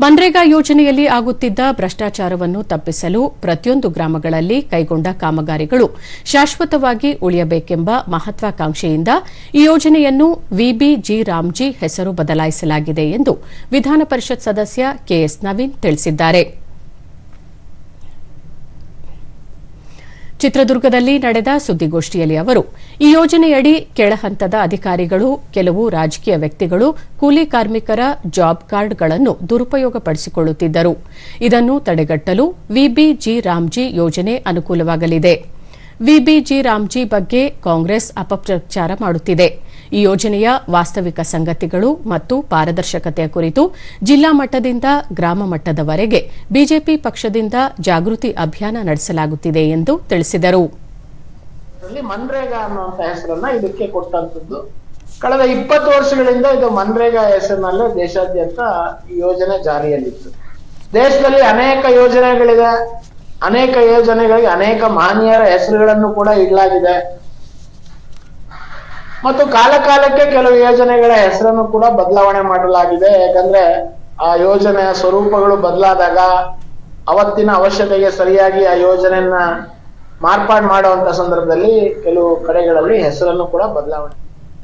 ಮನ್ರೇಗಾ ಯೋಜನೆಯಲ್ಲಿ ಆಗುತ್ತಿದ್ದ ಭ್ರಷ್ಟಾಚಾರವನ್ನು ತಪ್ಪಿಸಲು ಪ್ರತಿಯೊಂದು ಗ್ರಾಮಗಳಲ್ಲಿ ಕೈಗೊಂಡ ಕಾಮಗಾರಿಗಳು ಶಾಶ್ವತವಾಗಿ ಉಳಿಯಬೇಕೆಂಬ ಮಹತ್ವಾಕಾಂಕ್ಷೆಯಿಂದ ಈ ಯೋಜನೆಯನ್ನು ವಿಬಿಜಿ ರಾಮ್ಜಿ ಹೆಸರು ಬದಲಾಯಿಸಲಾಗಿದೆ ಎಂದು ವಿಧಾನ ಪರಿಷತ್ ಸದಸ್ಯ ಕೆಎಸ್ ನವೀನ್ ತಿಳಿಸಿದ್ದಾರೆ. ಚಿತ್ರದುರ್ಗದಲ್ಲಿ ನಡೆದ ಸುದ್ದಿಗೋಷ್ಠಿಯಲ್ಲಿ ಅವರು, ಈ ಯೋಜನೆಯಡಿ ಕೆಳಹಂತದ ಅಧಿಕಾರಿಗಳು, ಕೆಲವು ರಾಜಕೀಯ ವ್ಯಕ್ತಿಗಳು, ಕೂಲಿ ಕಾರ್ಮಿಕರ ಜಾಬ್ ಕಾರ್ಡ್ಗಳನ್ನು ದುರುಪಯೋಗಪಡಿಸಿಕೊಳ್ಳುತ್ತಿದ್ದರು. ಇದನ್ನು ತಡೆಗಟ್ಟಲು ವಿಬಿಜಿ ರಾಮ್ಜಿ ಯೋಜನೆ ಅನುಕೂಲವಾಗಲಿದೆ. ವಿಬಿಜಿ ರಾಮ್ಜಿ ಬಗ್ಗೆ ಕಾಂಗ್ರೆಸ್ ಅಪಪ್ರಚಾರ ಮಾಡುತ್ತಿದೆ. ಈ ಯೋಜನೆಯ ವಾಸ್ತವಿಕ ಸಂಗತಿಗಳು ಮತ್ತು ಪಾರದರ್ಶಕತೆಯ ಕುರಿತು ಜಿಲ್ಲಾ ಮಟ್ಟದಿಂದ ಗ್ರಾಮ ಮಟ್ಟದವರೆಗೆ ಬಿಜೆಪಿ ಪಕ್ಷದಿಂದ ಜಾಗೃತಿ ಅಭಿಯಾನ ನಡೆಸಲಾಗುತ್ತಿದೆ ಎಂದು ತಿಳಿಸಿದರು. ಮನ್ರೇಗಾ ಅನ್ನುವಂತ ಹೆಸರನ್ನ ಇದಕ್ಕೆ ಕೊಟ್ಟಂತದ್ದು ಕಳೆದ ಇಪ್ಪತ್ತು ವರ್ಷಗಳಿಂದ ಇದು ಮನ್ರೇಗಾ ಹೆಸರಿನಲ್ಲೇ ದೇಶಾದ್ಯಂತ ಈ ಯೋಜನೆ ಜಾರಿಯಲ್ಲಿತ್ತು. ದೇಶದಲ್ಲಿ ಅನೇಕ ಯೋಜನೆಗಳಿದೆ. ಅನೇಕ ಯೋಜನೆಗಳಿಗೆ ಅನೇಕ ಮಾನ್ಯರ ಹೆಸರುಗಳನ್ನು ಕೂಡ ಇಡಲಾಗಿದೆ. ಮತ್ತು ಕಾಲಕಾಲಕ್ಕೆ ಕೆಲವು ಯೋಜನೆಗಳ ಹೆಸರನ್ನು ಕೂಡ ಬದಲಾವಣೆ ಮಾಡಲಾಗಿದೆ. ಯಾಕಂದ್ರೆ ಆ ಯೋಜನೆಯ ಸ್ವರೂಪಗಳು ಬದಲಾದಾಗ ಅವತ್ತಿನ ಅವಶ್ಯಕತೆಗೆ ಸರಿಯಾಗಿ ಆ ಯೋಜನೆಯನ್ನ ಮಾರ್ಪಾಡು ಮಾಡುವಂತ ಸಂದರ್ಭದಲ್ಲಿ ಕೆಲವು ಕಡೆಗಳಲ್ಲಿ ಹೆಸರನ್ನು ಕೂಡ ಬದಲಾವಣೆ